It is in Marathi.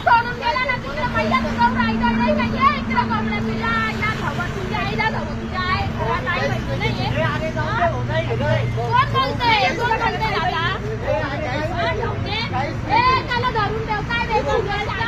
सोडून गेला ना तिकडे मैया 来打。